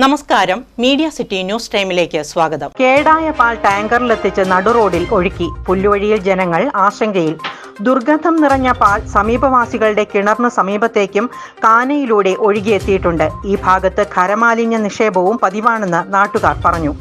നമസ്കാരം. Media city news ടൈമിലേക്ക് സ്വാഗതം. കേടായ പാൽ ടാങ്കറിലെത്തിച്ച് നടുറോഡിൽ ഒഴുക്കി. പുല്ലുവഴിയിൽ ജനങ്ങൾ ആശങ്കയിൽ. ദുർഗന്ധം നിറഞ്ഞ പാൽ സമീപവാസികളുടെ കിണറിന് സമീപത്തേക്കും കാനയിലൂടെ ഒഴുകിയെത്തിയിട്ടുണ്ട്. ഈ ഭാഗത്ത് ഖരമാലിന്യ നിക്ഷേപവും പതിവാണെന്ന് നാട്ടുകാർ പറഞ്ഞു.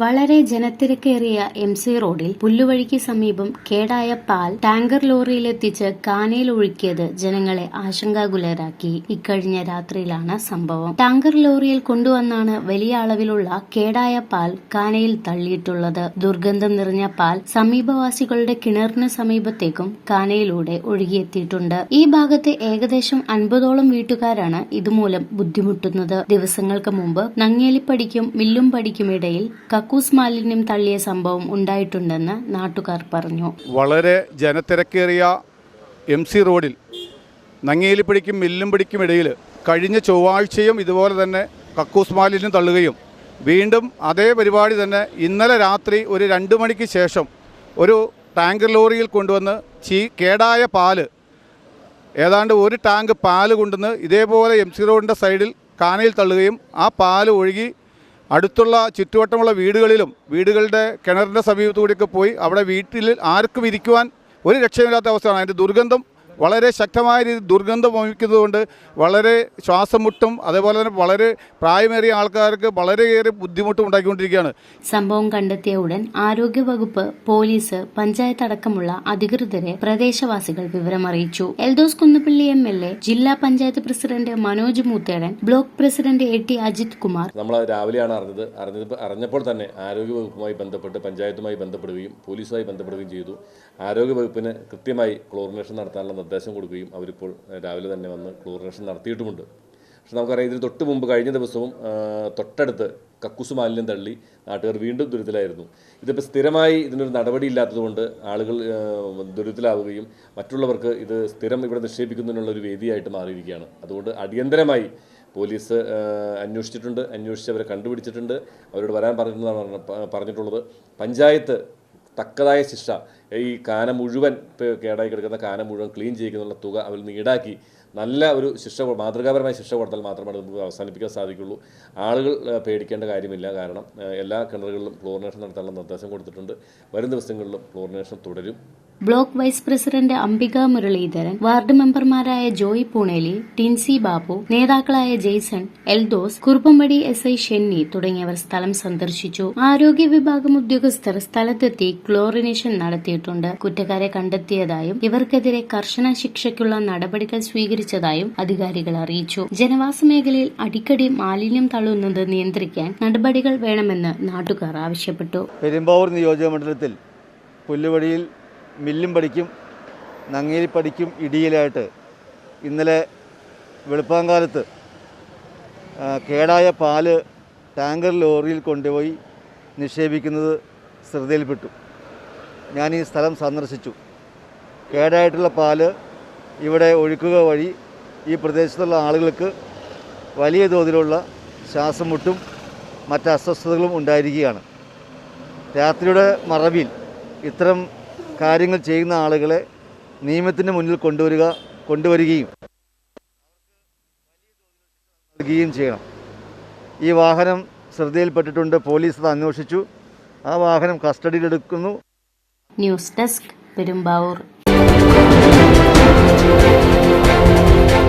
വളരെ ജനത്തിരക്കേറിയ എം സി റോഡിൽ പുല്ലുവഴിക്ക് സമീപം കേടായ പാൽ ടാങ്കർ ലോറിയിലെത്തിച്ച് കാനയിൽ ഒഴുക്കിയത് ജനങ്ങളെ ആശങ്കാകുലരാക്കി. ഇക്കഴിഞ്ഞ രാത്രിയിലാണ് സംഭവം. ടാങ്കർ ലോറിയിൽ കൊണ്ടുവന്നാണ് വലിയ അളവിലുള്ള കേടായ പാൽ കാനയിൽ തള്ളിയിട്ടുള്ളത്. ദുർഗന്ധം നിറഞ്ഞ പാൽ സമീപവാസികളുടെ കിണറിന് സമീപത്തേക്കും കാനയിലൂടെ ഒഴുകിയെത്തിയിട്ടുണ്ട്. ഈ ഭാഗത്തെ ഏകദേശം അൻപതോളം വീട്ടുകാരാണ് ഇതുമൂലം ബുദ്ധിമുട്ടുന്നത്. ദിവസങ്ങൾക്ക് മുമ്പ് നങ്ങേലിപ്പടിക്കും മില്ലുംപടിക്കുമിടയിൽ കക്കൂസ് മാലിന്യം തള്ളിയ സംഭവം ഉണ്ടായിട്ടുണ്ടെന്ന് നാട്ടുകാർ പറഞ്ഞു. വളരെ ജനത്തിരക്കേറിയ എം സി റോഡിൽ നങ്ങേലിപ്പിടിക്കും മില്ലുംപടിക്കും ഇടയിൽ കഴിഞ്ഞ ചൊവ്വാഴ്ചയും ഇതുപോലെ തന്നെ കക്കൂസ് മാലിന്യം തള്ളുകയും വീണ്ടും അതേ പരിപാടി തന്നെ ഇന്നലെ രാത്രി ഒരു രണ്ട് മണിക്ക് ശേഷം ഒരു ടാങ്കർ ലോറിയിൽ കൊണ്ടുവന്ന് ചീ കേടായ പാൽ ഏതാണ്ട് ഒരു ടാങ്ക് പാൽ കൊണ്ടുവന്ന് ഇതേപോലെ എം സി റോഡിന്റെ സൈഡിൽ കാനയിൽ തള്ളുകയും ആ പാൽ ഒഴുകി അടുത്തുള്ള ചുറ്റുവട്ടമുള്ള വീടുകളിലും വീടുകളുടെ കിണറിന്റെ സമീപത്തുകൂടിയൊക്കെ പോയി അവിടെ വീട്ടിൽ ആർക്കും ഇരിക്കുവാൻ ഒരു രക്ഷയില്ലാത്ത അവസ്ഥയാണ്. അതിന്റെ ദുർഗന്ധം വളരെ ശക്തമായ രീതിയിൽ ദുർഗന്ധം വമിക്കുന്നതുകൊണ്ട് വളരെ ശ്വാസം മുട്ടും അതേപോലെ തന്നെ വളരെ പ്രായമേറിയ ആൾക്കാർക്ക് വളരെയേറെ ബുദ്ധിമുട്ടും ഉണ്ടാക്കിക്കൊണ്ടിരിക്കുകയാണ് സംഭവം കണ്ടെത്തിയ ഉടൻ ആരോഗ്യവകുപ്പ് പോലീസ് പഞ്ചായത്ത് അടക്കമുള്ള അധികൃതരെ പ്രദേശവാസികൾ വിവരമറിയിച്ചു Eldhose Kunnappilly M L A ജില്ലാ panchayat president Manoj Moothedan block president A T Ajith Kumar. നമ്മൾ രാവിലെയാണ് അറിഞ്ഞത്. അറിഞ്ഞത് അറിഞ്ഞപ്പോൾ തന്നെ ആരോഗ്യവകുപ്പുമായി ബന്ധപ്പെട്ട് പഞ്ചായത്തുമായി ബന്ധപ്പെടുകയും പോലീസുമായി ബന്ധപ്പെടുകയും ചെയ്തു. ആരോഗ്യവകുപ്പിന് കൃത്യമായി ക്ലോറിനേഷൻ നടത്താനുള്ള നിർദ്ദേശം കൊടുക്കുകയും അവരിപ്പോൾ രാവിലെ തന്നെ വന്ന് ക്ലോറിനേഷൻ നടത്തിയിട്ടുമുണ്ട്. പക്ഷെ നമുക്കറിയാം ഇതിന് തൊട്ട് മുമ്പ് കഴിഞ്ഞ ദിവസവും തൊട്ടടുത്ത് കക്കുസ് മാലിന്യം തള്ളി നാട്ടുകാർ വീണ്ടും ദുരിതത്തിലായിരുന്നു. ഇതിപ്പോൾ സ്ഥിരമായി ഇതിനൊരു നടപടി ഇല്ലാത്തതുകൊണ്ട് ആളുകൾ ദുരിതത്തിലാവുകയും മറ്റുള്ളവർക്ക് ഇത് സ്ഥിരം ഇവിടെ നിക്ഷേപിക്കുന്നതിനുള്ള ഒരു വേദിയായിട്ട് മാറിയിരിക്കുകയാണ്. അതുകൊണ്ട് അടിയന്തരമായി പോലീസ് അന്വേഷിച്ചിട്ടുണ്ട് അന്വേഷിച്ച് അവരെ കണ്ടുപിടിച്ചിട്ടുണ്ട്. അവരോട് വരാൻ പറഞ്ഞതാണ് പറഞ്ഞ- പറഞ്ഞിട്ടുള്ളത്. പഞ്ചായത്ത് തക്കതായ ശിക്ഷ. ഈ കാന മുഴുവൻ ഇപ്പോൾ കേടായി കിടക്കുന്ന കാന മുഴുവൻ ക്ലീൻ ചെയ്യുന്നുള്ള തുക നിന്ന് ഈടാക്കി. നല്ല ഒരു ശിക്ഷ മാതൃകാപരമായ ശിക്ഷ കൊടുത്താൽ മാത്രമാണ് നമുക്ക് അവസാനിപ്പിക്കാൻ സാധിക്കുള്ളൂ. ആളുകൾ പേടിക്കേണ്ട കാര്യമില്ല. കാരണം എല്ലാ കിണറുകളിലും ക്ലോറിനേഷൻ നടത്താനുള്ള നിർദ്ദേശം കൊടുത്തിട്ടുണ്ട്. വരും ദിവസങ്ങളിലും ക്ലോറിനേഷൻ തുടരും. Block vice president Ambika Muraleedharan ward മെമ്പർമാരായ ജോയ് പൂണേലി ടിൻസി ബാബു നേതാക്കളായ ജെയ്സൺ എൽദോസ് കുറുപ്പമ്പടി എസ് ഐ ഷെന്നി തുടങ്ങിയവർ സ്ഥലം സന്ദർശിച്ചു. ആരോഗ്യ വിഭാഗം ഉദ്യോഗസ്ഥർ സ്ഥലത്തെത്തി ക്ലോറിനേഷൻ നടത്തിയിട്ടുണ്ട്. കുറ്റക്കാരെ കണ്ടെത്തിയതായും ഇവർക്കെതിരെ കർശന ശിക്ഷയ്ക്കുള്ള നടപടികൾ സ്വീകരിച്ചതായും അധികാരികൾ അറിയിച്ചു. ജനവാസ മേഖലയിൽ അടിക്കടി മാലിന്യം തള്ളുന്നത് നിയന്ത്രിക്കാൻ നടപടികൾ വേണമെന്ന് നാട്ടുകാർ ആവശ്യപ്പെട്ടു. പെരുമ്പാവൂർ നിയോജക മണ്ഡലത്തിൽ പുല്ലുവടിയിൽ മില്ലും പഠിക്കും പടിക്കും നങ്ങേലിപ്പടിക്കും ഇടിയിലായിട്ട്. ഇന്നലെ വെളുപ്പാങ്കാലത്ത് കേടായ പാൽ ടാങ്കർ ലോറിയിൽ കൊണ്ടുപോയി നിക്ഷേപിക്കുന്നത് ശ്രദ്ധയിൽപ്പെട്ടു. ഞാൻ ഈ സ്ഥലം സന്ദർശിച്ചു. കേടായിട്ടുള്ള പാൽ ഇവിടെ ഒഴുക്കുക വഴി ഈ പ്രദേശത്തുള്ള ആളുകൾക്ക് വലിയ തോതിലുള്ള ശ്വാസം മുട്ടും മറ്റ് അസ്വസ്ഥതകളും ഉണ്ടായിരിക്കുകയാണ്. രാത്രിയുടെ മറവിൽ ഇത്തരം കാര്യങ്ങൾ ചെയ്യുന്ന ആളുകളെ നിയമത്തിന് മുന്നിൽ കൊണ്ടുവരിക കൊണ്ടുവരികയും നൽകുകയും ചെയ്യണം. ഈ വാഹനം ശ്രദ്ധയിൽപ്പെട്ടിട്ടുണ്ട് പോലീസ് അത് അന്വേഷിച്ചു. ആ വാഹനം കസ്റ്റഡിയിലെടുക്കുന്നു. News desk Perumbavoor.